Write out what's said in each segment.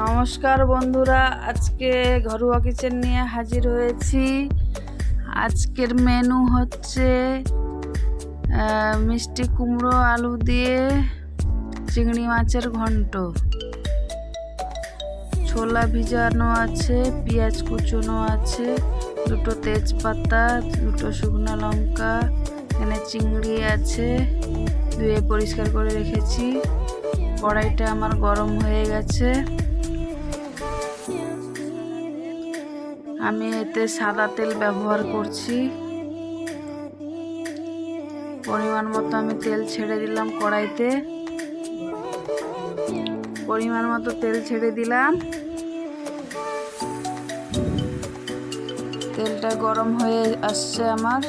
নমস্কার বন্ধুরা, আজকে ঘরোয়া কিচেন নিয়ে হাজির হয়েছি। আজকের মেনু হচ্ছে মিষ্টি কুমড়ো, আলু দিয়ে চিংড়ি মাছের ঘন্ট। ছোলা ভিজানো আছে, পেঁয়াজ কুচোনো আছে, দুটো তেজপাতা, দুটো শুকনো লঙ্কা, এখানে চিংড়ি আছে, ধুয়ে পরিষ্কার করে রেখেছি। কড়াইটা আমার গরম হয়ে গেছে। আমি এতে সাদা তেল ব্যবহার করছি। পরিমাণ মতো আমি তেল ছেড়ে দিলাম কড়াইতে। পরিমাণ মতো তেল ছেড়ে দিলাম। তেলটা গরম হয়ে আসছে আমার।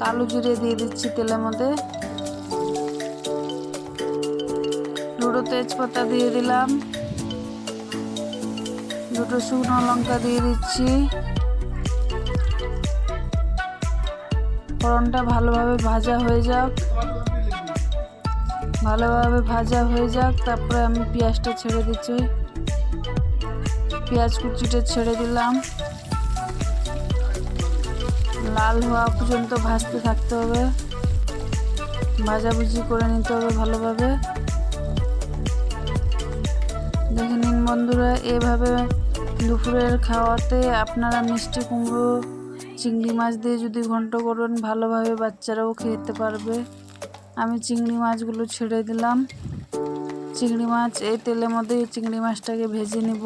কালো জিরে দিয়ে দিচ্ছি তেলের মধ্যে। দুটো তেজপাতা দিয়ে দিলাম। দুটো শুকনো লঙ্কা দিয়ে দিচ্ছি। ফোড়নটা ভালোভাবে ভাজা হয়ে যাক। ভালোভাবে ভাজা হয়ে যাক, তারপরে আমি পেঁয়াজটা ছেড়ে দিচ্ছি। পেঁয়াজ কুচিটা ছেড়ে দিলাম। লাল হওয়া পর্যন্ত ভাজতে থাকতে হবে। ভাজাভুজি করে নিতে হবে ভালোভাবে। দেখে নিন বন্ধুরা, এভাবে দুপুরের খাওয়াতে আপনারা মিষ্টি কুমড়ো, চিংড়ি মাছ দিয়ে যদি ঘন্ট করেন, ভালোভাবে বাচ্চারাও খেতে পারবে। আমি চিংড়ি মাছগুলো ছেড়ে দিলাম। চিংড়ি মাছ, এই তেলের মধ্যে চিংড়ি মাছটাকে ভেজে নিব।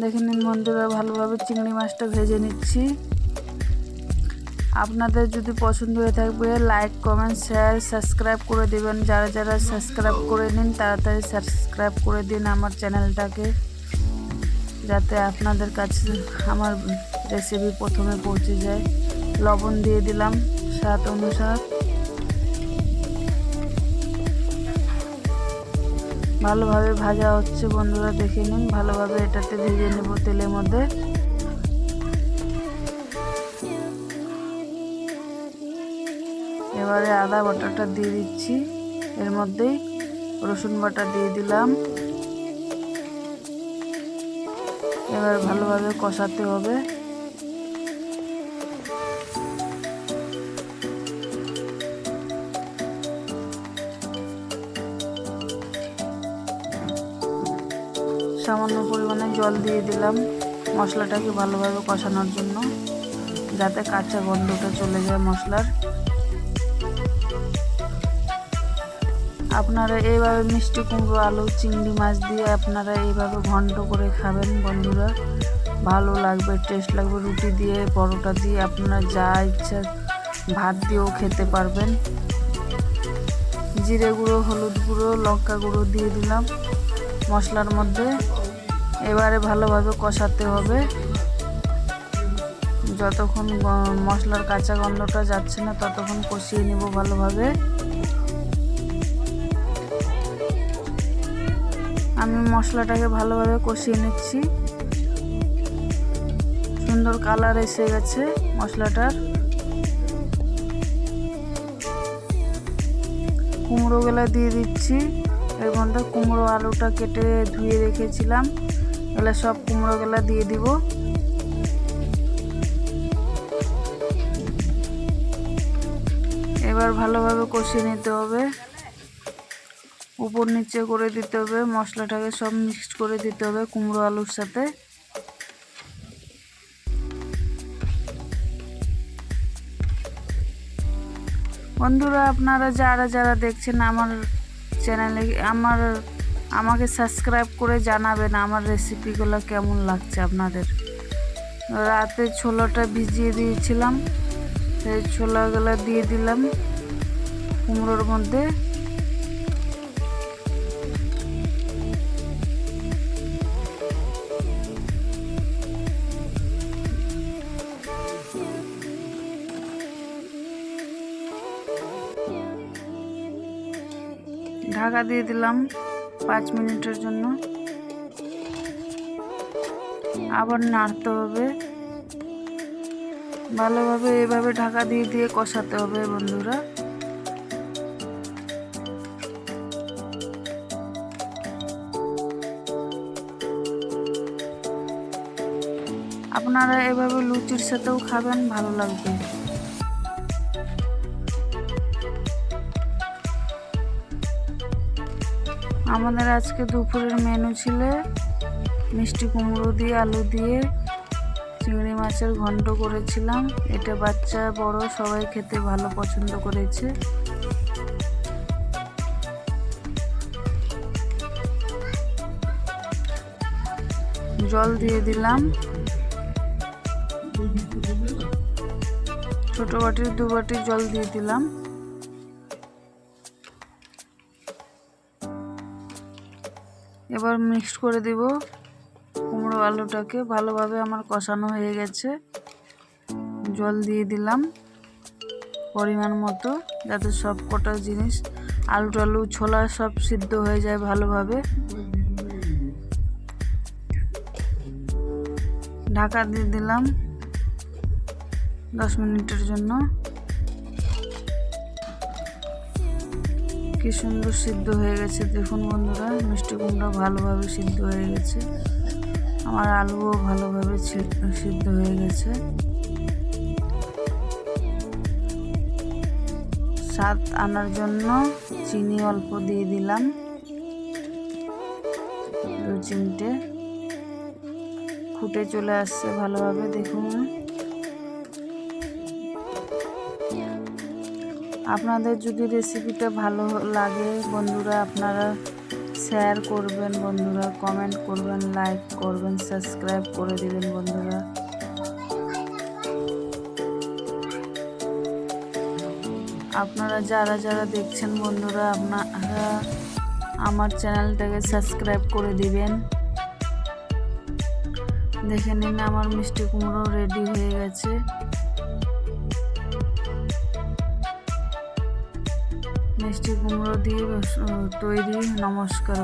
দেখে নিন বন্ধুরা, ভালোভাবে চিংড়ি মাছটা ভেজে নিচ্ছি। আপনাদের যদি পছন্দ হয়ে থাকবে লাইক কমেন্ট শেয়ার সাবস্ক্রাইব করে দেবেন। যারা যারা সাবস্ক্রাইব করে নিন, তাড়াতাড়ি সাবস্ক্রাইব করে দিন আমার চ্যানেলটাকে। যাতে আপনাদের কাছে আমার রেসিপি প্রথমে পৌঁছে যায়। লবণ দিয়ে দিলাম স্বাদ অনুসার। ভালোভাবে ভাজা হচ্ছে বন্ধুরা, দেখে নিন। ভালোভাবে এটাতে ভেজে নেব তেলের মধ্যে। এবারে আদা বাটাটা দিয়ে দিচ্ছি। এর মধ্যেই রসুন বাটা দিয়ে দিলাম। এবার ভালোভাবে কষাতে হবে। সামান্য পরিমাণে জল দিয়ে দিলাম মশলাটাকে ভালোভাবে কষানোর জন্য, যাতে কাঁচা গন্ধটা চলে যায় মশলার। আপনারা এইভাবে মিষ্টি কুমড়ো, আলু, চিংড়ি মাছ দিয়ে আপনারা এইভাবে ঘন্ট করে খাবেন বন্ধুরা। ভালো লাগবে টেস্ট লাগবে, রুটি দিয়ে, পরোটা দিয়ে আপনারা যা ইচ্ছা ভাত দিয়েও খেতে পারবেন। জিরে গুঁড়ো, হলুদ গুঁড়ো, লঙ্কা গুঁড়ো দিয়ে দিলাম মশলার মধ্যে। এবারে ভালোভাবে কষাতে হবে। যতক্ষণ মশলার কাঁচা গন্ধটা যাচ্ছে না, ততক্ষণ কষিয়ে নেব ভালোভাবে। আমি মশলাটাকে ভালোভাবে কষিয়ে নিচ্ছি। সুন্দর কালার এসে গেছে মশলাটার। কুমড়ো কুমড়োগুলো দিয়ে দিচ্ছি। এর মধ্যে কুমড়ো আলুটা কেটে ধুয়ে রেখেছিলাম। এগুলো সব কুমড়ো কুমড়োগুলো দিয়ে দিব। এবার ভালোভাবে কষিয়ে নিতে হবে। উপর নিচে করে দিতে হবে, মশলাটাকে সব মিক্সড করে দিতে হবে কুমড়ো আলুর সাথে। বন্ধুরা, আপনারা যারা যারা দেখছেন আমার চ্যানেলে, আমার, আমাকে সাবস্ক্রাইব করে জানাবেন আমার রেসিপিগুলো কেমন লাগছে আপনাদের। রাতে ছোলাটা ভিজিয়ে দিয়েছিলাম, সেই ছোলাগুলো দিয়ে দিলাম কুমড়োর মধ্যে। ঢাকা দিয়ে দিলাম পাঁচ মিনিটের জন্য। আবার নাড়তে হবে। ভালোভাবে এভাবে ঢাকা দিয়ে দিয়ে কষাতে হবে বন্ধুরা। আপনারা এভাবে লুচির সাথেও খাবেন, ভালো লাগবে। আমাদের আজকে দুপুরের মেনু ছিল মিষ্টি কুমড়ো দিয়ে, আলু দিয়ে, চিংড়ি মাছের ঘন্ট করেছিলাম। এটা বাচ্চা, বড়, সবাই খেতে ভালো পছন্দ করেছে। জল দিয়ে দিলাম। ছোট বাটির দু বাটি জল দিয়ে দিলাম। এবার মিক্সড করে দিব কুমড়ো আলুটাকে। ভালোভাবে আমার কষানো হয়ে গেছে। জল দিয়ে দিলাম পরিমাণ মতো, যাতে সব কটা জিনিস আলু টালু, ছোলা সব সিদ্ধ হয়ে যায় ভালোভাবে। ঢাকা দিয়ে দিলাম দশ মিনিটের জন্য। কি সুন্দর সিদ্ধ হয়ে গেছে। দেখুন বন্ধুরা, মিষ্টি কুমড়া ভালোভাবে সিদ্ধ হয়ে গেছে। আমার আলুও ভালোভাবে সিদ্ধ হয়ে গেছে। স্বাদ আনার জন্য চিনি অল্প দিয়ে দিলাম। দু চিমটে ফুটে চলে আসছে ভালোভাবে, দেখুন। আপনাদের যদি রেসিপিটা ভালো লাগে, বন্ধুরা, আপনারা শেয়ার করবেন, বন্ধুরা কমেন্ট করবেন লাইক করবেন সাবস্ক্রাইব করে দিবেন, বন্ধুরা। আপনারা যারা যারা দেখছেন, বন্ধুরা, আপনারা আমার চ্যানেলটাকে সাবস্ক্রাইব করে দিবেন। দেখে নিন, আমার মিষ্টি কুমড়ো রেডি হয়ে গেছে। মিষ্টি কুমড়ো দিয়ে তৈরি নমস্কার।